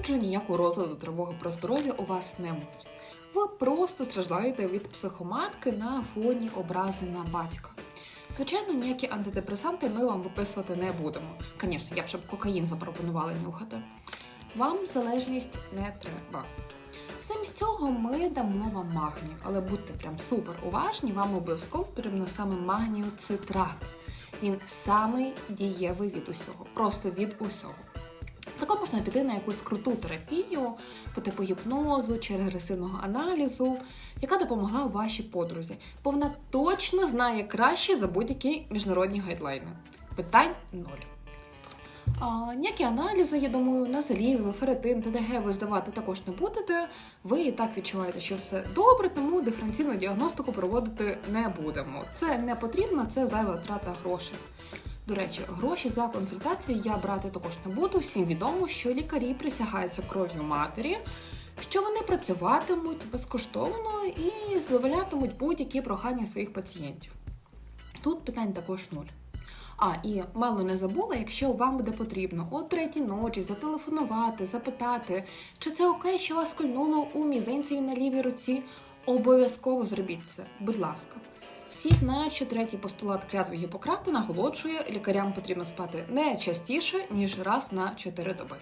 Отже, ніякого розладу тривоги про здоров'я у вас немає. Ви просто страждаєте від психоматки на фоні образи на батька. Звичайно, ніякі антидепресанти ми вам виписувати не будемо. Звісно, я б щоб кокаїн запропонували нюхати. Вам залежність не треба. Замість цього ми дамо вам магнію, але будьте прям супер уважні, вам обов'язково потрібно саме магнію цитрат. Він самий дієвий від усього, просто від усього. Тако можна піти на якусь круту терапію по типу гіпнозу чи регресивного аналізу, яка допомагає вашій подрузі, бо вона точно знає краще за будь-які міжнародні гайдлайни. Питань ноль. А, ніякі аналізи, я думаю, на залізо, феретин, ТДГ ви здавати також не будете. Ви і так відчуваєте, що все добре, тому диференційну діагностику проводити не будемо. Це не потрібно, це зайва втрата грошей. До речі, гроші за консультацію я брати також не буду. Всім відомо, що лікарі присягаються кров'ю матері, що вони працюватимуть безкоштовно і задоволятимуть будь-які прохання своїх пацієнтів. Тут питань також нуль. А, і мало не забула, якщо вам буде потрібно о третій ночі зателефонувати, запитати, чи це окей, що вас кольнуло у мізинцеві на лівій руці, обов'язково зробіть це, будь ласка. Всі знають, що третій постулат клятви Гіппократа наголошує, лікарям потрібно спати не частіше, ніж раз на 4 доби.